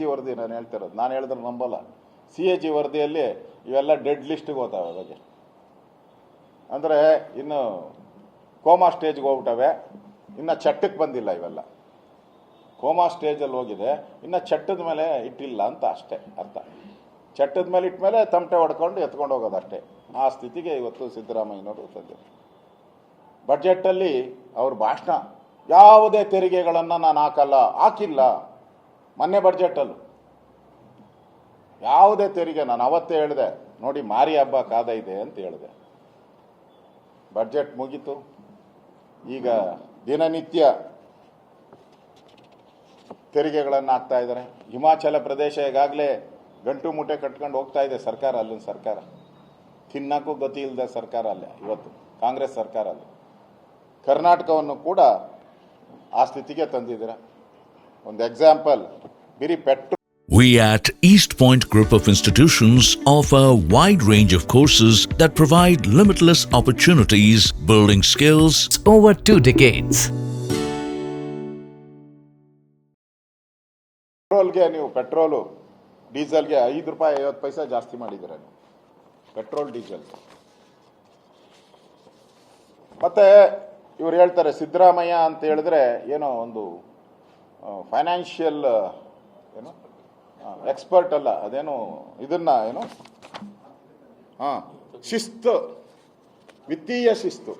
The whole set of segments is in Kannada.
ಜಿ ವರದಿ ನಾನು ಹೇಳ್ತಿರೋದು. ನಾನು ಹೇಳಿದ್ರೆ ನಂಬಲ್ಲ. ಸಿ ಎ ಜಿ ವರದಿಯಲ್ಲಿ ಇವೆಲ್ಲ ಡೆಡ್ ಲಿಸ್ಟ್ಗೆ ಹೋಗ್ತಾವೆ ಬಗ್ಗೆ ಅಂದರೆ ಇನ್ನು ಕೋಮಾ ಸ್ಟೇಜ್ಗೆ ಹೋಗ್ಬಿಟ್ಟವೆ. ಇನ್ನು ಚಟ್ಟಕ್ಕೆ ಬಂದಿಲ್ಲ ಇವೆಲ್ಲ. ಕೋಮಾ ಸ್ಟೇಜಲ್ಲಿ ಹೋಗಿದೆ. ಇನ್ನು ಚಟ್ಟದ ಮೇಲೆ ಇಟ್ಟಿಲ್ಲ ಅಂತ ಅಷ್ಟೇ ಅರ್ಥ. ಚಟ್ಟದ ಮೇಲೆ ಇಟ್ಟ ಮೇಲೆ ತಮಟೆ ಹೊಡ್ಕೊಂಡು ಎತ್ಕೊಂಡು ಹೋಗೋದು ಅಷ್ಟೇ. ಆ ಸ್ಥಿತಿಗೆ ಇವತ್ತು ಸಿದ್ದರಾಮಯ್ಯನವರು ತಂದಿದ್ದಾರೆ ಬಡ್ಜೆಟ್ಟಲ್ಲಿ ಅವ್ರ ಭಾಷಣ. ಯಾವುದೇ ತೆರಿಗೆಗಳನ್ನು ನಾನು ಹಾಕಲ್ಲ, ಹಾಕಿಲ್ಲ. ಮೊನ್ನೆ ಬಡ್ಜೆಟಲ್ಲೂ ಯಾವುದೇ ತೆರಿಗೆ, ನಾನು ಅವತ್ತೇ ಹೇಳಿದೆ, ನೋಡಿ ಮಾರಿ ಹಬ್ಬ ಕಾದ ಇದೆ ಅಂತ ಹೇಳಿದೆ. ಬಡ್ಜೆಟ್ ಮುಗೀತು. ಈಗ ದಿನನಿತ್ಯ ತೆರಿಗೆಗಳನ್ನು ಹಾಕ್ತಾ ಇದ್ದಾರೆ. ಹಿಮಾಚಲ ಪ್ರದೇಶ ಈಗಾಗಲೇ ಗಂಟು ಮೂಟೆ ಕಟ್ಕೊಂಡು ಹೋಗ್ತಾ ಇದೆ ಸರ್ಕಾರ, ಅಲ್ಲಿನ ಸರ್ಕಾರ. ತಿನ್ನಕ್ಕೂ ಗತಿ ಇಲ್ಲದೆ ಸರ್ಕಾರ ಅಲ್ಲೇ, ಇವತ್ತು ಕಾಂಗ್ರೆಸ್ ಸರ್ಕಾರ ಅಲ್ಲಿ. ಕರ್ನಾಟಕವನ್ನು ಕೂಡ ಆ ಸ್ಥಿತಿಗೆ ತಂದಿದ್ದೀರ. ಒಂದು example ಬಿರಿ petrol We at East Point Group of Institutions offer a wide range of courses that provide limitless opportunities, building skills, over two decades. ಪೆಟ್ರೋಲ್ಗೆ ನೀವು ಪೆಟ್ರೋಲು ಡೀಸೆಲ್ಗೆ ಐದು ರೂಪಾಯಿ ಐವತ್ತು ಪೈಸೆ ಜಾಸ್ತಿ ಮಾಡಿದ್ದೀರ ನೀವು ಪೆಟ್ರೋಲ್ ಡೀಸೆಲ್ ಮತ್ತೆ ಇವ್ರು ಹೇಳ್ತಾರೆ ಸಿದ್ದರಾಮಯ್ಯ ಅಂತ ಹೇಳಿದ್ರೆ ಏನೋ ಒಂದು ಫೈನಾನ್ಷಿಯಲ್ ಏನು? ಎಕ್ಸ್ಪರ್ಟ್ ಅಲ್ಲ, ಅದೇನು ಇದನ್ನ, ಏನು? ಹಾ ಶಿಸ್ತು, ವಿತ್ತೀಯ ಶಿಸ್ತು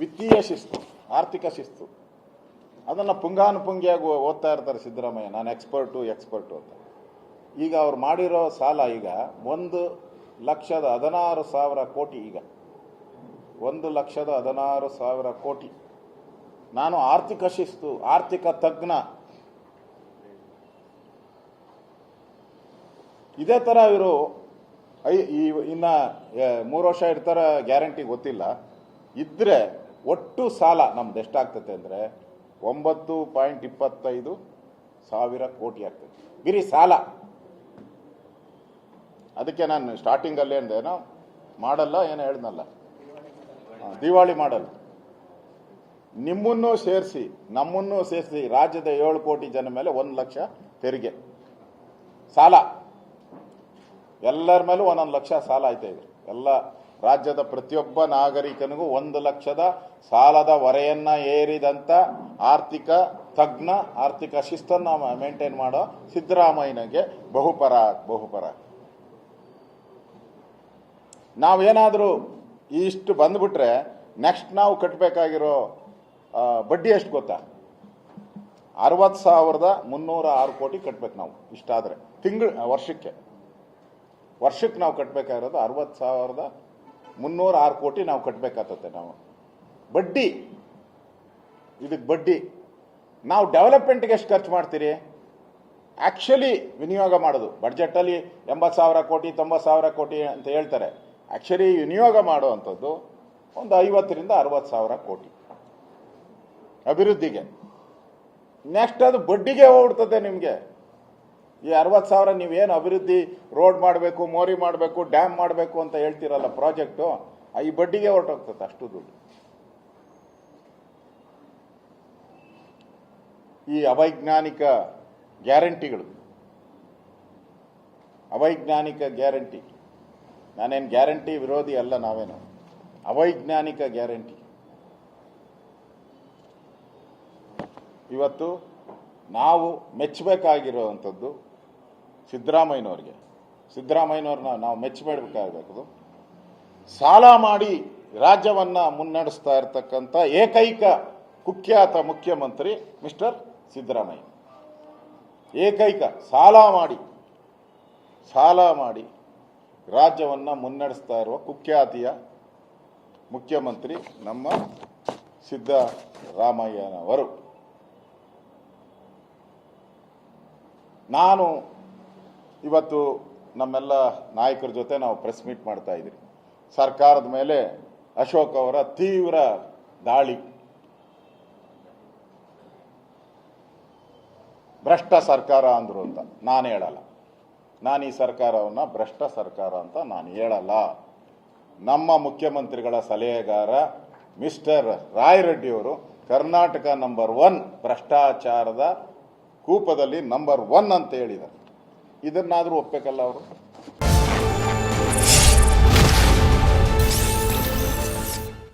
ವಿತ್ತೀಯ ಶಿಸ್ತು, ಆರ್ಥಿಕ ಶಿಸ್ತು. ಅದನ್ನು ಪುಂಗಾನುಪುಂಗಿಯಾಗಿ ಓದ್ತಾ ಇರ್ತಾರೆ ಸಿದ್ದರಾಮಯ್ಯ, ನಾನು ಎಕ್ಸ್ಪರ್ಟು ಎಕ್ಸ್ಪರ್ಟು ಅಂತ. ಈಗ ಅವ್ರು ಮಾಡಿರೋ ಸಾಲ ಈಗ ಒಂದು ಲಕ್ಷದ ಹದಿನಾರು ಸಾವಿರ ಕೋಟಿ ಈಗ. ಒಂದು ಲಕ್ಷದ ಹದಿನಾರು ಸಾವಿರ ಕೋಟಿ. ನಾನು ಆರ್ಥಿಕ ಶಿಸ್ತು, ಆರ್ಥಿಕ ತಜ್ಞ. ಇದೇ ಥರ ಇವರು ಐ, ಈ, ಇನ್ನ ಮೂರು ವರ್ಷ ಇರ್ತಾರ ಗ್ಯಾರಂಟಿ ಗೊತ್ತಿಲ್ಲ. ಇದ್ರೆ ಒಟ್ಟು ಸಾಲ ನಮ್ದು ಎಷ್ಟಾಗ್ತದೆ ಅಂದರೆ ಒಂಬತ್ತು ಪಾಯಿಂಟ್ ಇಪ್ಪತ್ತೈದು ಸಾವಿರ ಕೋಟಿ ಆಗ್ತದೆ. ಬಿರಿ ಸಾಲ. ಅದಕ್ಕೆ ನಾನು ಸ್ಟಾರ್ಟಿಂಗಲ್ಲಿ ಅಂದೇನೋ ಮಾಡಲ್ಲ, ಏನೋ ಹೇಳ್ದಲ್ಲ. ದಿವಾಳಿ ಮಾಡಲ್ಲ. ನಿಮ್ಮನ್ನು ಸೇರಿಸಿ, ನಮ್ಮನ್ನು ಸೇರಿಸಿ ರಾಜ್ಯದ ಏಳು ಕೋಟಿ ಜನ ಮೇಲೆ ಒಂದು ಲಕ್ಷ ತೆರಿಗೆ. ಸಾಲ. ಎಲ್ಲರ ಮೇಲೂ ಒಂದೊಂದು ಲಕ್ಷ ಸಾಲ ಆಯ್ತಾ ಇದೆ ಎಲ್ಲ ರಾಜ್ಯದ ಪ್ರತಿಯೊಬ್ಬ ನಾಗರಿಕನಿಗೂ ಒಂದು ಲಕ್ಷದ ಸಾಲದ ಹೊರೆಯನ್ನ ಏರಿದಂತ ಆರ್ಥಿಕ ತಜ್ಞ, ಆರ್ಥಿಕ ಶಿಸ್ತನ್ನ ಮೇಂಟೈನ್ ಮಾಡೋ ಸಿದ್ದರಾಮಯ್ಯನಿಗೆ ಬಹುಪರ ಬಹುಪರ. ನಾವೇನಾದರೂ ಇಷ್ಟು ಬಂದ್ಬಿಟ್ರೆ ನೆಕ್ಸ್ಟ್ ನಾವು ಕಟ್ಟಬೇಕಾಗಿರೋ ಬಡ್ಡಿ ಎಷ್ಟು ಗೊತ್ತಾ? ಅರವತ್ತು ಸಾವಿರದ ಮುನ್ನೂರ ಆರು ಕೋಟಿ ಕಟ್ಬೇಕು ನಾವು, ಇಷ್ಟಾದರೆ. ತಿಂಗಳು ವರ್ಷಕ್ಕೆ. ವರ್ಷಕ್ಕೆ ನಾವು ಕಟ್ಟಬೇಕಾಗಿರೋದು ಅರವತ್ತು ಸಾವಿರದ ಮುನ್ನೂರ ಆರು ಕೋಟಿ ನಾವು ಕಟ್ಟಬೇಕಾಗತ್ತೆ ನಾವು. ಬಡ್ಡಿ, ಇದಕ್ಕೆ ಬಡ್ಡಿ. ನಾವು ಡೆವಲಪ್ಮೆಂಟ್ಗೆ ಎಷ್ಟು ಖರ್ಚು ಮಾಡ್ತೀರಿ? ಆ್ಯಕ್ಚುಲಿ ವಿನಿಯೋಗ ಮಾಡೋದು. ಬಡ್ಜೆಟಲ್ಲಿ ಎಂಬತ್ತು ಸಾವಿರ ಕೋಟಿ, ತೊಂಬತ್ತು ಸಾವಿರ ಕೋಟಿ ಅಂತ ಹೇಳ್ತಾರೆ. ಆ್ಯಕ್ಚುಲಿ ವಿನಿಯೋಗ ಮಾಡುವಂಥದ್ದು ಒಂದು ಐವತ್ತರಿಂದ ಅರವತ್ತು ಸಾವಿರ ಕೋಟಿ. ಅಭಿವೃದ್ಧಿಗೆ. ನೆಕ್ಸ್ಟ್ ಅದು ಬಡ್ಡಿಗೆ ಹೋಗ್ಬಿಡ್ತದೆ ನಿಮಗೆ. ಈ ಅರವತ್ತು ಸಾವಿರ ನೀವೇನು ಅಭಿವೃದ್ಧಿ ರೋಡ್ ಮಾಡಬೇಕು, ಮೋರಿ ಮಾಡಬೇಕು, ಡ್ಯಾಮ್ ಮಾಡಬೇಕು ಅಂತ ಹೇಳ್ತೀರಲ್ಲ ಪ್ರಾಜೆಕ್ಟು ಈ ಬಡ್ಡಿಗೆ ಹೊರಟೋಗ್ತದೆ ಅಷ್ಟು ದುಡ್ಡು. ಈ ಅವೈಜ್ಞಾನಿಕ ಗ್ಯಾರಂಟಿಗಳು. ಅವೈಜ್ಞಾನಿಕ ಗ್ಯಾರಂಟಿ. ನಾನೇನು ಗ್ಯಾರಂಟಿ ವಿರೋಧಿ ಅಲ್ಲ ನಾವೇನು. ಅವೈಜ್ಞಾನಿಕ ಗ್ಯಾರಂಟಿ. ಇವತ್ತು ನಾವು ಮೆಚ್ಚಬೇಕಾಗಿರುವಂಥದ್ದು ಸಿದ್ದರಾಮಯ್ಯನವ್ರಿಗೆ. ಸಿದ್ದರಾಮಯ್ಯನವ್ರನ್ನ ನಾವು ಮೆಚ್ಚಬೇಡಬೇಕಾಗಬೇಕು. ಸಾಲ ಮಾಡಿ ರಾಜ್ಯವನ್ನು ಮುನ್ನಡೆಸ್ತಾ ಇರತಕ್ಕಂಥ ಏಕೈಕ ಕುಖ್ಯಾತ ಮುಖ್ಯಮಂತ್ರಿ ಮಿಸ್ಟರ್ ಸಿದ್ದರಾಮಯ್ಯ. ಏಕೈಕ ಸಾಲ ಮಾಡಿ ಸಾಲ ಮಾಡಿ ರಾಜ್ಯವನ್ನು ಮುನ್ನಡೆಸ್ತಾ ಇರುವ ಕುಖ್ಯಾತಿಯ ಮುಖ್ಯಮಂತ್ರಿ ನಮ್ಮ ಸಿದ್ದರಾಮಯ್ಯನವರು. ನಾನು ಇವತ್ತು ನಮ್ಮೆಲ್ಲ ನಾಯಕರ ಜೊತೆ ನಾವು ಪ್ರೆಸ್ ಮೀಟ್ ಮಾಡ್ತಾ ಇದ್ದೀವಿ ಸರ್ಕಾರದ ಮೇಲೆ ಅಶೋಕ್ ಅವರ ತೀವ್ರ ದಾಳಿ. ಭ್ರಷ್ಟ ಸರ್ಕಾರ ಅಂದ್ರು ಅಂತ ನಾನು ಹೇಳಲ್ಲ. ನಾನು ಈ ಸರ್ಕಾರವನ್ನು ಭ್ರಷ್ಟ ಸರ್ಕಾರ ಅಂತ ನಾನು ಹೇಳಲ್ಲ. ನಮ್ಮ ಮುಖ್ಯಮಂತ್ರಿಗಳ ಸಲಹೆಗಾರ ಮಿಸ್ಟರ್ ರಾಯರೆಡ್ಡಿಯವರು ಕರ್ನಾಟಕ ನಂಬರ್ ಒನ್ ಭ್ರಷ್ಟಾಚಾರದ ಕೂಪದಲ್ಲಿ ನಂಬರ್ ಒನ್ ಅಂತ ಹೇಳಿದ್ದಾರೆ. ಇದನ್ನಾದರೂ ಒಪ್ಪಬೇಕಲ್ಲ ಅವರು?